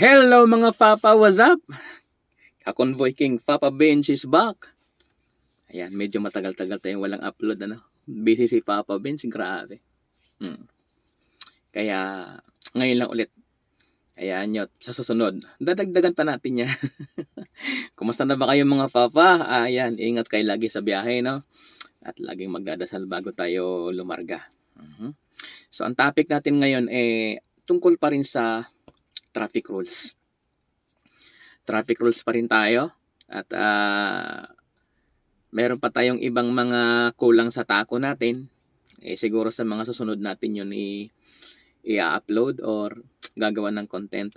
Hello mga Papa, what's up? Kakonvoy King Papa Bench is back. Ayan, medyo matagal-tagal tayong walang upload ano. Busy si Papa Bench, grabe. Hmm. Kaya ngayon lang ulit. Ayan nyo, sa susunod, dadagdagan pa natin yan. Kumusta na ba kayo mga Papa? Ayan, ingat kayo lagi sa biyahe, no? At laging magdadasal bago tayo lumarga. Mhm. So, ang topic natin ngayon eh tungkol pa rin sa traffic rules. Traffic rules pa rin tayo at ah, meron pa tayong ibang mga kulang sa tako natin. Eh siguro sa mga susunod natin yun i i-upload or gagawa ng content.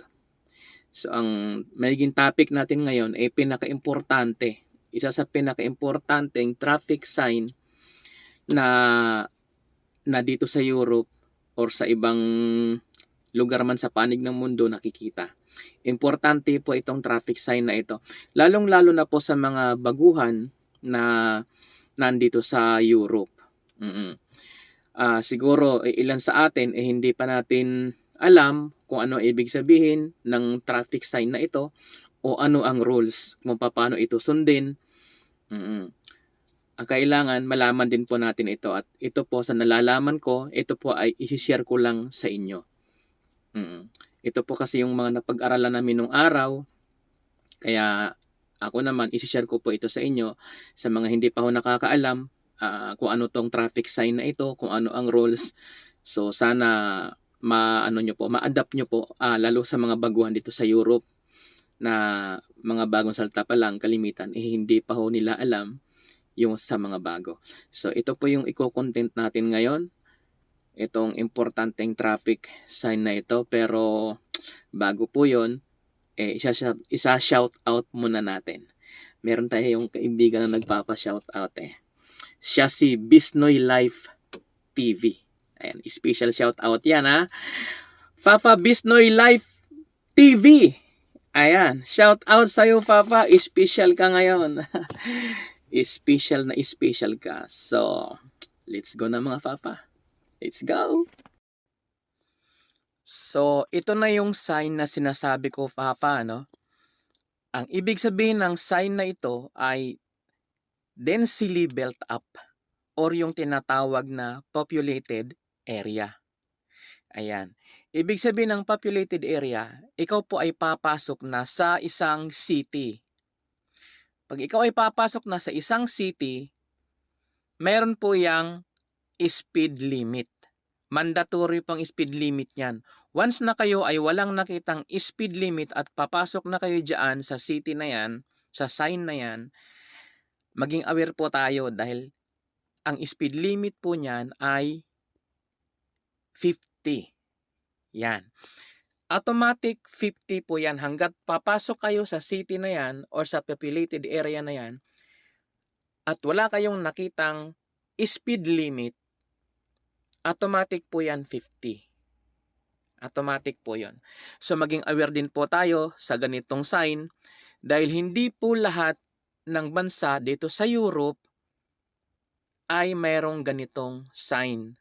So ang magiging topic natin ngayon ay pinaka-importante. Isa sa pinaka-importanteng traffic sign na na dito sa Europe or sa ibang lugar man sa panig ng mundo nakikita. Importante po itong traffic sign na ito. Lalong-lalo na po sa mga baguhan na nandito sa Europe. mm Ah, siguro eh, ilan sa atin eh hindi pa natin alam kung ano ibig sabihin ng traffic sign na ito o ano ang rules kung paano ito sundin. mm Ang kailangan malaman din po natin ito at ito po sa nalalaman ko, ito po ay i-share ko lang sa inyo. Mm. Ito po kasi yung mga napag-aralan namin nung araw. Kaya ako naman, isi-share ko po ito sa inyo. Sa mga hindi pa ho nakakaalam ah, kung ano tong traffic sign na ito, kung ano ang rules. So sana ma ano nyo po, ma-adapt nyo po ah, lalo sa mga baguhan dito sa Europe na mga bagong salta pa lang kalimitan eh hindi pa ho nila alam yung sa mga bago. So ito po yung i-content natin ngayon itong importanteng traffic sign na ito. Pero bago po yon eh isa, isa shout out muna natin. Meron tayo yung kaibigan na nagpapa shout out eh. Siya si Bisnoy Life TV ayan special shout out yan ha? Papa Bisnoy Life TV ayan shout out sa'yo Papa. Special ka ngayon. Special na special ka. So let's go na mga Papa Let's go! So, ito na yung sign na sinasabi ko, Papa, no? Ang ibig sabihin ng sign na ito ay densely built up or yung tinatawag na populated area. Ayan. Ibig sabihin ng populated area, ikaw po ay papasok na sa isang city. Pag ikaw ay papasok na sa isang city, meron po yang speed limit. Mandatory pang speed limit yan. Once na kayo ay walang nakitang speed limit at papasok na kayo dyan sa city na yan, sa sign na yan, maging aware po tayo dahil ang speed limit po niyan ay 50. Yan. Automatic 50 po yan hanggat papasok kayo sa city na yan or sa populated area na yan at wala kayong nakitang speed limit, automatic po yan 50. Automatic po yon. So maging aware din po tayo sa ganitong sign dahil hindi po lahat ng bansa dito sa Europe ay mayroong ganitong sign.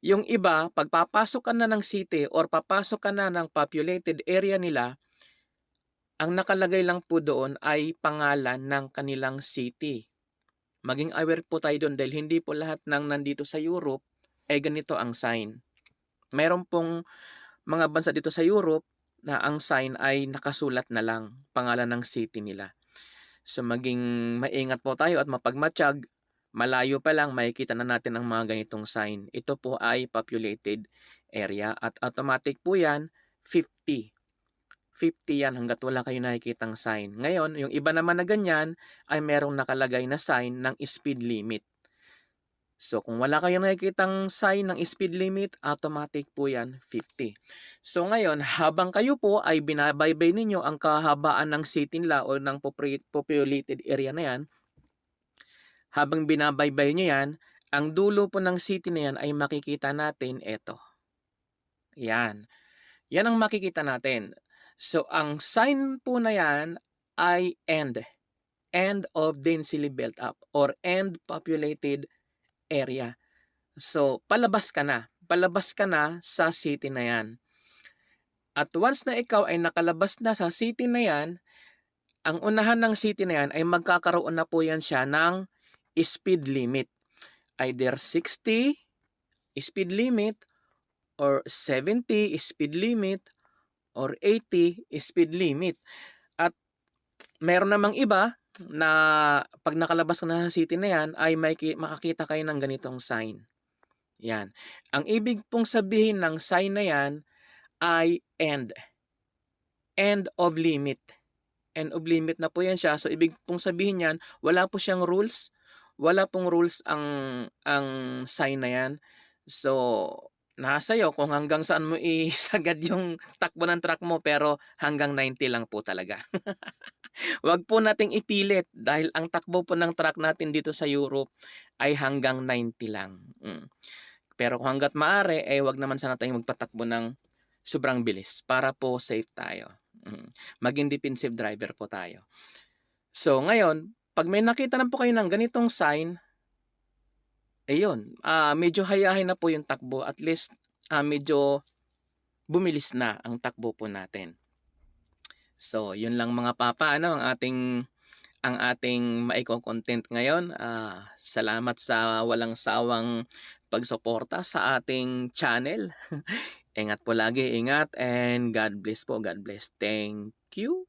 Yung iba, pagpapasok ka na ng city or papasok ka na ng populated area nila, ang nakalagay lang po doon ay pangalan ng kanilang city. Maging aware po tayo doon dahil hindi po lahat ng nandito sa Europe ay ganito ang sign. Mayroon pong mga bansa dito sa Europe na ang sign ay nakasulat na lang pangalan ng city nila. So maging maingat po tayo at mapagmatsyag, malayo pa lang makikita na natin ang mga ganitong sign. Ito po ay populated area at automatic po yan 50. 50 yan hanggat wala kayo nakikitang sign. Ngayon, yung iba naman na ganyan ay merong nakalagay na sign ng speed limit. So, kung wala kayong nakikitang sign ng speed limit, automatic po yan 50. So, ngayon, habang kayo po ay binabaybay ninyo ang kahabaan ng city nila o ng populated area na yan, habang binabaybay nyo yan, ang dulo po ng city na yan ay makikita natin ito. Yan. Yan ang makikita natin. So, ang sign po na yan ay end. End of densely built up or end populated area. So, palabas ka na. Palabas ka na sa city na yan. At once na ikaw ay nakalabas na sa city na yan, ang unahan ng city na yan ay magkakaroon na po yan siya ng speed limit. Either 60 speed limit or 70 speed limit or 80 speed limit. At meron namang iba na pag nakalabas ka na sa city na yan ay may ki- makakita kayo ng ganitong sign. Yan. Ang ibig pong sabihin ng sign na yan ay end. End of limit. End of limit na po yan siya. So, ibig pong sabihin yan, wala po siyang rules. Wala pong rules ang, ang sign na yan. So, nasa iyo kung hanggang saan mo isagad yung takbo ng truck mo pero hanggang 90 lang po talaga. Huwag po nating ipilit dahil ang takbo po ng truck natin dito sa Europe ay hanggang 90 lang. Mm. Pero kung hanggat maaari, eh wag naman sana tayong magpatakbo ng sobrang bilis para po safe tayo. Mm. Maging defensive driver po tayo. So ngayon, pag may nakita na po kayo ng ganitong sign, ayun, ah medyo hayahin na po yung takbo. At least, ah medyo bumilis na ang takbo po natin. So, yun lang mga papa, ano, ang ating ang ating maiko-content ngayon. Ah, salamat sa walang sawang pagsuporta sa ating channel. ingat po lagi, ingat and God bless po, God bless. Thank you.